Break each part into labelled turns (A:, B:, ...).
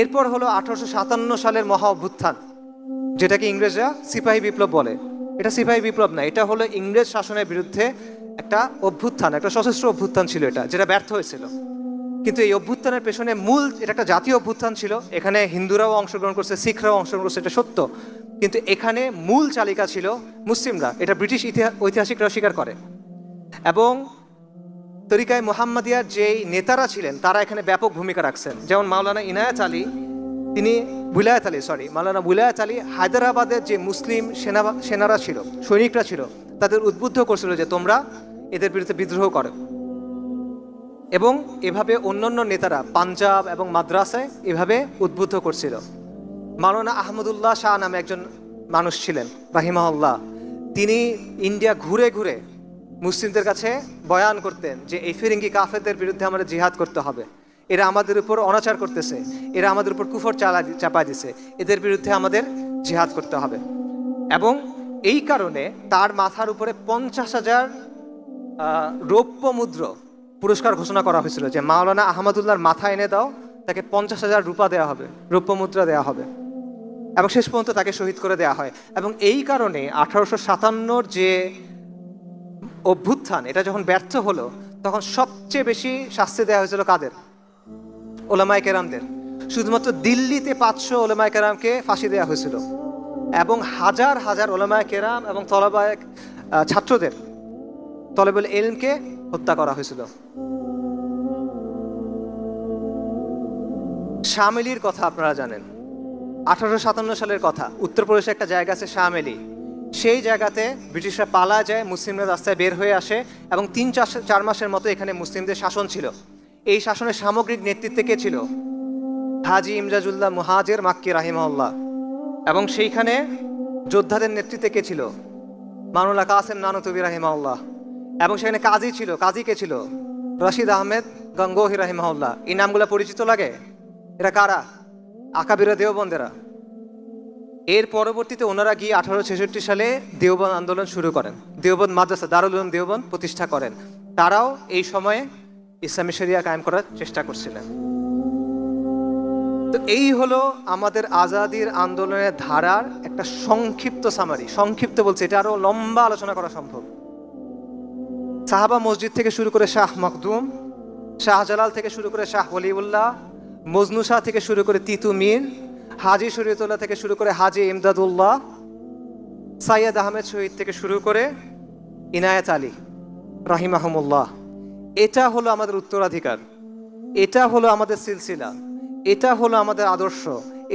A: এরপর হলো আঠারোশো সাতান্ন সালের মহা অভ্যুত্থান, যেটাকে ইংরেজরা সিপাহী বিপ্লব বলে। এটা সিপাহী বিপ্লব না, এটা হলো ইংরেজ শাসনের বিরুদ্ধে একটা অভ্যুত্থান, একটা সশস্ত্র অভ্যুত্থান ছিল এটা, যেটা ব্যর্থ হয়েছিল। কিন্তু এই অভ্যুত্থানের পেছনে মূল, এটা একটা জাতীয় অভ্যুত্থান ছিল, এখানে হিন্দুরাও অংশগ্রহণ করছে, শিখরাও অংশগ্রহণ করছে, এটা সত্য। কিন্তু এখানে মূল চালিকা ছিল মুসলিমরা, এটা ব্রিটিশ ইতিহাস ঐতিহাসিকরা স্বীকার করে। এবং তরিকায় মোহাম্মদিয়ার যেই নেতারা ছিলেন, তারা এখানে ব্যাপক ভূমিকা রাখছেন। যেমন মাওলানা ইনায়াত আলী, তিনি বুলায়াত আলী সরি মাওলানা বুলায়াত আলী হায়দ্রাবাদের যে মুসলিম সেনা, সেনারা ছিল, সৈনিকরা ছিল, তাদের উদ্বুদ্ধ করছিল যে তোমরা এদের বিরুদ্ধে বিদ্রোহ করো। এবং এভাবে অন্যান্য নেতারা পাঞ্জাব এবং মাদ্রাসায় এভাবে উদ্বুদ্ধ করছিল। মাওলানা আহমদুল্লাহ শাহ নামে একজন মানুষ ছিলেন, রাহিমাহুল্লাহ। তিনি ইন্ডিয়া ঘুরে ঘুরে মুসলিমদের কাছে বয়ান করতেন যে এই ফিরিঙ্গি কাফেরদের বিরুদ্ধে আমাদের জিহাদ করতে হবে। এরা আমাদের উপর অনাচার করতেছে। এরা আমাদের উপর কুফর চালা চাপা দিছে। এদের বিরুদ্ধে আমাদের জিহাদ করতে হবে। এবং এই কারণে তার মাথার উপরে পঞ্চাশ হাজার রৌপ্য মুদ্র পুরস্কার ঘোষণা করা হয়েছিল যে মাওলানা আহমদুল্লাহর মাথা এনে দাও, তাকে পঞ্চাশ হাজার রূপা দেওয়া হবে, রৌপ্য মুদ্রা দেওয়া হবে। এবং শেষ পর্যন্ত তাকে শহীদ করে দেওয়া হয়। এবং এই কারণে আঠারোশো সাতান্নর যে অভ্যুত্থান, এটা যখন ব্যর্থ হলো, তখন সবচেয়ে বেশি শাস্তি দেওয়া হয়েছিল কাদের? ওলামায় কেরামদের। শুধুমাত্র দিল্লিতে পাঁচশো ওলামায় কেরামকে ফাঁসি দেওয়া হয়েছিল। এবং হাজার হাজার ওলামায় কেরাম এবং তলবায় ছাত্রদের তলেবুল এলমকে হত্যা করা হয়েছিল। শামেলির কথা আপনারা জানেন। আঠারোশো সাতান্ন সালের কথা। উত্তরপ্রদেশে একটা জায়গা আছে শামেলি। সেই জায়গাতে ব্রিটিশরা পালা যায়, মুসলিমরা রাস্তায় বের হয়ে আসে এবং তিন চার চার মাসের মতো এখানে মুসলিমদের শাসন ছিল। এই শাসনের সামগ্রিক নেতৃত্বে কে ছিল? হাজি ইমজাজুল্লাহ মুহাজের মাক্কি রাহিমাউল্লাহ এবং সেইখানে যোদ্ধাদের নেতৃত্বে কে ছিল? মানুল্লাহ কাসেম নানতুবি রাহিমাউল্লাহ এবং সেখানে কাজী ছিল। কাজী কে ছিল? রশিদ আহমেদ গঙ্গোহি রাহিমাউল্লাহ এই নামগুলো পরিচিত লাগে? এরা কারা? আকাবিরা দেওবন্দেরা। এর পরবর্তীতে ওনারা গিয়ে আঠারো ছেষট্টি সালে দেওবন্দ আন্দোলন শুরু করেন। দেওবন্দ মাদ্রাসা, দারুল উলুম দেওবন্দ প্রতিষ্ঠা করেন। তারাও এই সময়ে ইসলামী শরিয়া কায়েম করার চেষ্টা করছিলেন। তো এই হলো আমাদের আজাদির আন্দোলনের ধারার একটা সংক্ষিপ্ত সামারি সংক্ষিপ্ত বলছে, এটা আরও লম্বা আলোচনা করা সম্ভব। সাহাবা মসজিদ থেকে শুরু করে শাহ মখদুম, শাহজালাল থেকে শুরু করে শাহ ওলিউল্লাহ মজনু শাহ থেকে শুরু করে তিতু মীর হাজি শরীয়তুল্লাহ থেকে শুরু করে হাজি ইমদাদুল্লাহ সাইয়দ আহমেদ শহীদ থেকে শুরু করে ইনায়েত আলী রাহিম আহমুল্লাহ এটা হলো আমাদের উত্তরাধিকার, এটা হলো আমাদের সিলসিলা, এটা হলো আমাদের আদর্শ,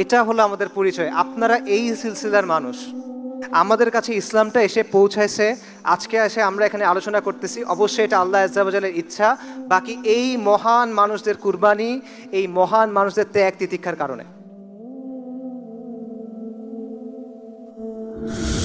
A: এটা হলো আমাদের পরিচয়। আপনারা এই সিলসিলার মানুষ। আমাদের কাছে ইসলামটা এসে পৌঁছাইছে, আজকে এসে আমরা এখানে আলোচনা করতেছি। অবশ্যই এটা আল্লাহ আজালের ইচ্ছা। বাকি এই মহান মানুষদের কুরবানি, এই মহান মানুষদের ত্যাগ তিতিক্ষার কারণে। Yeah.